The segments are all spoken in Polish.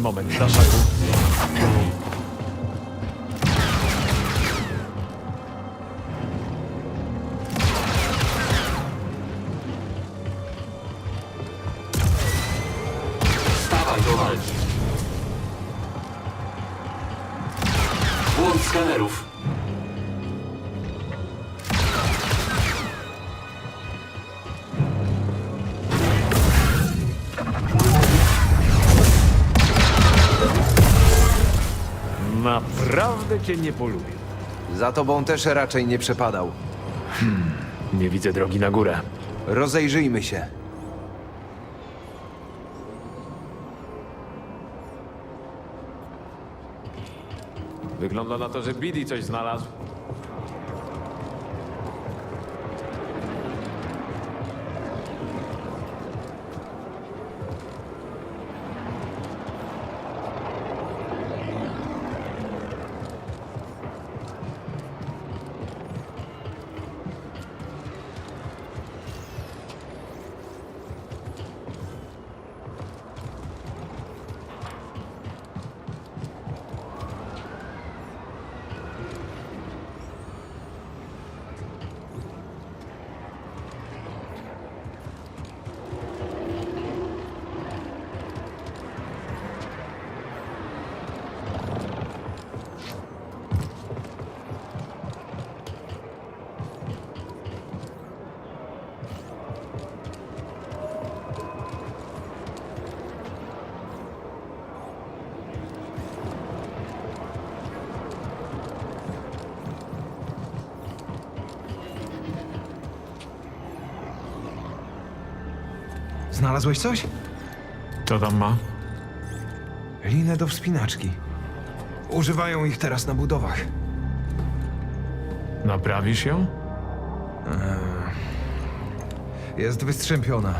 ten moment, Daszaku. Stawaj do walki. Błąd skanerów. Naprawdę cię nie polubię. Za tobą też raczej nie przepadał. Nie widzę drogi na górę. Rozejrzyjmy się. Wygląda na to, że Bidi coś znalazł. Znalazłeś coś? Co tam ma? Linę do wspinaczki. Używają ich teraz na budowach. Naprawisz ją? Jest wystrzępiona.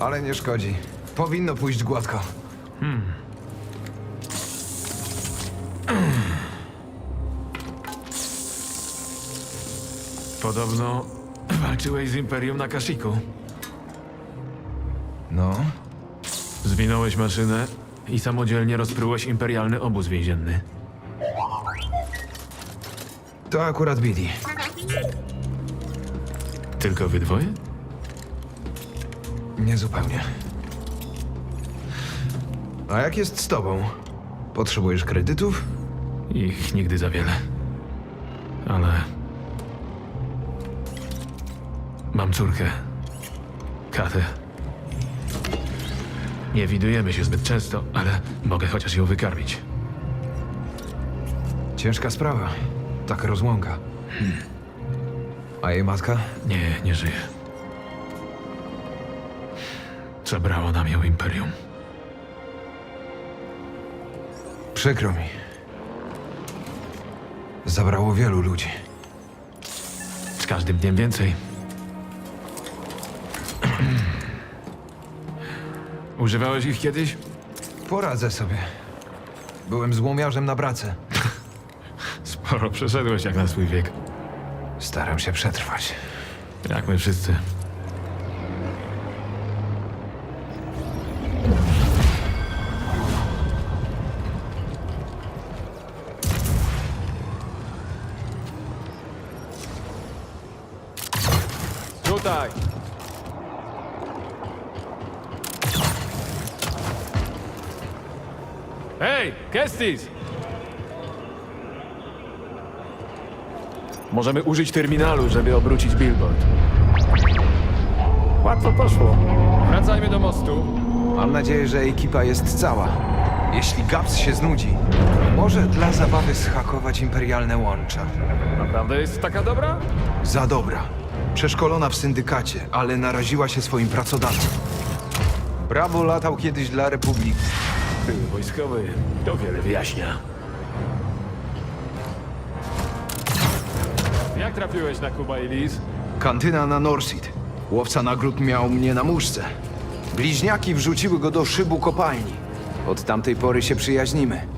Ale nie szkodzi. Powinno pójść gładko. Podobno walczyłeś z Imperium na Kashiku. No, Zwinąłeś maszynę i samodzielnie rozprułeś imperialny obóz więzienny. to akurat Billy. Tylko wy dwoje? Niezupełnie. A jak jest z tobą? Potrzebujesz kredytów? Ich nigdy za wiele. Ale. Mam córkę. Katę. Nie widujemy się zbyt często, ale mogę chociaż ją wykarmić. Ciężka sprawa. Taka rozłąka. A jej matka? Nie, nie żyje. Zabrało nam ją imperium. Przykro mi. Zabrało wielu ludzi. Z każdym dniem więcej. Używałeś ich kiedyś? Poradzę sobie. Byłem złomiarzem na pracę. Sporo przeszedłeś jak na swój wiek. Staram się przetrwać. Jak my wszyscy. Kestis! Możemy użyć terminalu, żeby obrócić billboard. Łatwo poszło. Wracajmy do mostu. Mam nadzieję, że ekipa jest cała. Jeśli Gaps się znudzi, może dla zabawy zhakować imperialne łącza. Naprawdę jest taka dobra? Za dobra. Przeszkolona w syndykacie, ale naraziła się swoim pracodawcom. Brawo latał kiedyś dla Republiki. Wojskowy. To wiele wyjaśnia. Jak trafiłeś na Kuba i Liz? Kantyna na Norsid. Łowca nagród miał mnie na muszce. Bliźniaki wrzuciły go do szybu kopalni. Od tamtej pory się przyjaźnimy.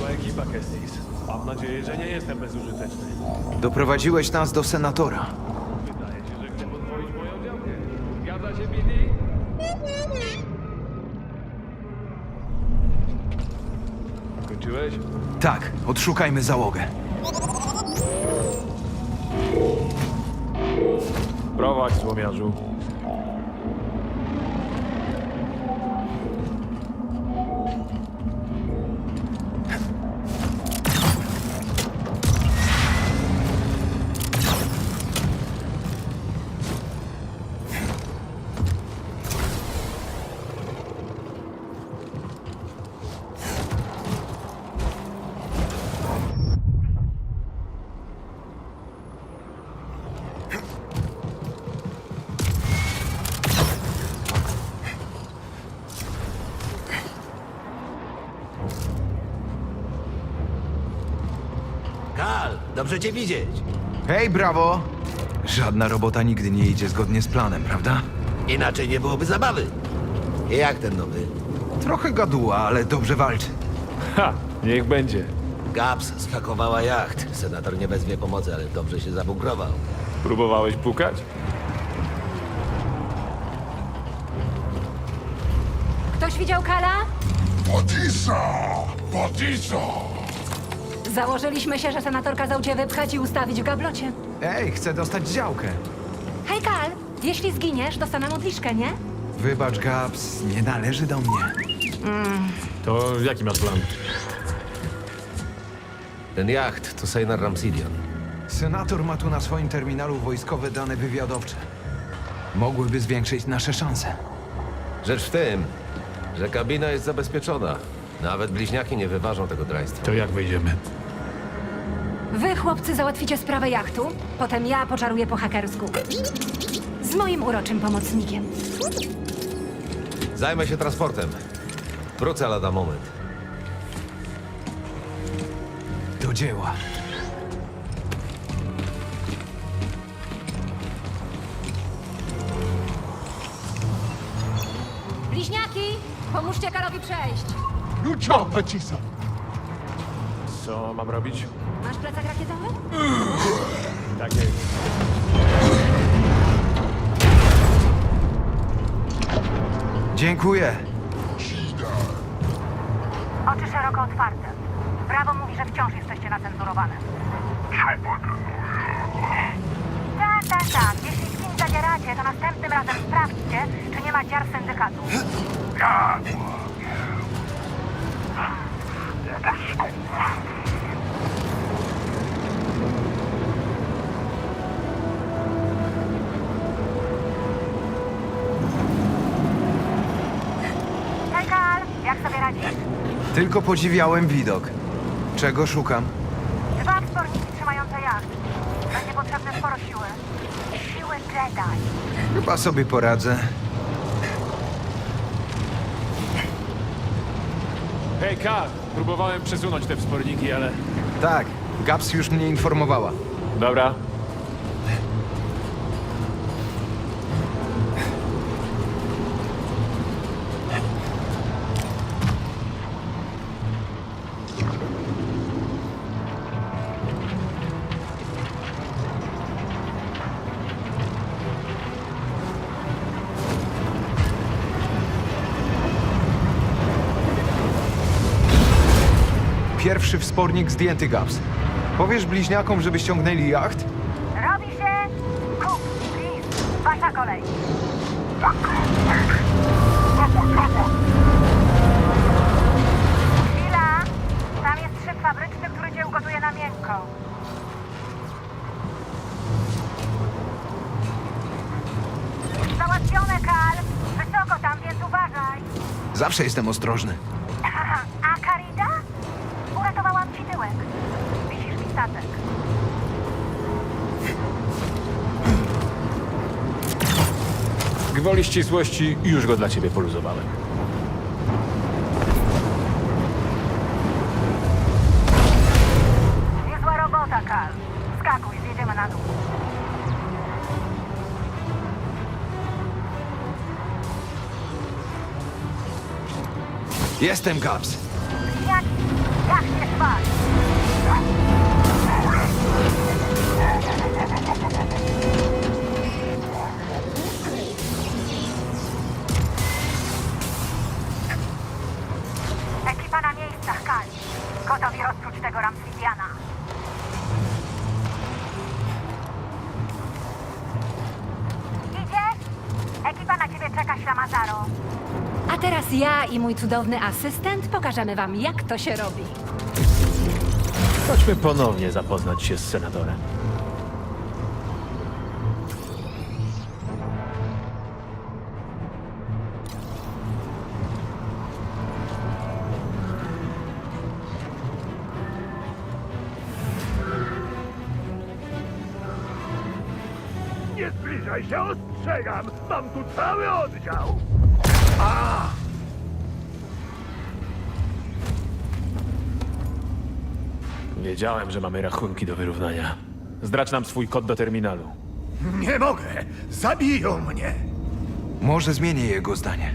Ekipa Kestis. Mam nadzieję, że nie jestem bezużyteczny. Doprowadziłeś nas do senatora. Wydaje się, że chcę podwoić moją działkę. Zgadza się, Billy? Kończyłeś? Tak, odszukajmy załogę. Prowadź, złomiarzu. Dobrze cię widzieć. Hej, brawo! Żadna robota nigdy nie idzie zgodnie z planem, prawda? Inaczej nie byłoby zabawy. Jak ten nowy? Trochę gaduła, ale dobrze walczy. Ha! Niech będzie. Gaps schakowała jacht. Senator nie wezwie pomocy, ale dobrze się zabunkrował. Próbowałeś pukać? Ktoś widział Kala? Batisa! Batisa! Założyliśmy się, że senator kazał cię wypchać i ustawić w gablocie. Ej, chcę dostać działkę. Hej, Kal, jeśli zginiesz, dostanę modliszkę, nie? Wybacz, Gaps, nie należy do mnie. To jaki masz plan? Ten jacht to Sejnar Ramsidion. Senator ma tu na swoim terminalu wojskowe dane wywiadowcze. Mogłyby zwiększyć nasze szanse. Rzecz w tym, że kabina jest zabezpieczona. Nawet bliźniaki nie wyważą tego draństwa. To jak wejdziemy? Wy, chłopcy, załatwicie sprawę jachtu, potem ja poczaruję po hakersku. Z moim uroczym pomocnikiem. Zajmę się transportem. Wrócę lada moment. Do dzieła. Bliźniaki, pomóżcie Kalowi przejść. Job, Batisa! Co mam robić? Masz plecak rakietowy? Tak jest. Dziękuję. Oczy szeroko otwarte. Prawo mówi, że wciąż jesteście nacenzurowane. Tak, tak, tak. Jeśli z kim zadzieracie, to następnym razem sprawdźcie, czy nie ma dziar syndykatu. Tylko podziwiałem widok. Czego szukam? Dwa wsporniki trzymające jacht. Będzie potrzebne sporo siły. Siły Jedi. Chyba sobie poradzę. Hej, Kar! Próbowałem przesunąć te wsporniki, ale... Tak, Gaps już mnie informowała. Dobra. Pierwszy wspornik zdjęty, Gaps. Powiesz bliźniakom, żeby ściągnęli jacht? Robi się! Kup, Chris, wasza kolej. Chwila! Tam jest szyb fabryczny, który cię ugotuje na miękko. Załatwione, Kal! Wysoko tam, więc uważaj! Zawsze jestem ostrożny. Gwoli ścisłości już go dla ciebie poluzowałem. Niezła robota, Kal. Skakuj, zjedziemy na dół. Jestem Gaps. Ja i mój cudowny asystent pokażemy wam, jak to się robi. Chodźmy ponownie zapoznać się z senatorem. Nie zbliżaj się, ostrzegam! Mam tu cały oddział! Wiedziałem, że mamy rachunki do wyrównania. Zdrać nam swój kod do terminalu. Nie mogę! Zabiją mnie! Może zmienię jego zdanie.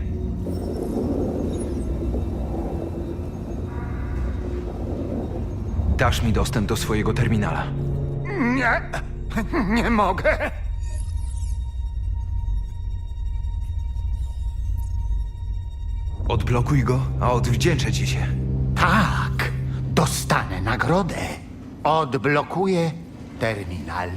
Dasz mi dostęp do swojego terminala. Nie! Nie mogę! Odblokuj go, a odwdzięczę ci się. Tak, dostanę nagrodę. Odblokuję terminal.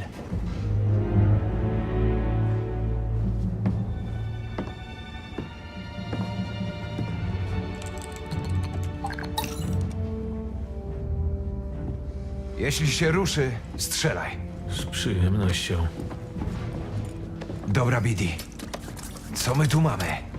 Jeśli się ruszy, strzelaj. Z przyjemnością. Dobra, Bidi. Co my tu mamy?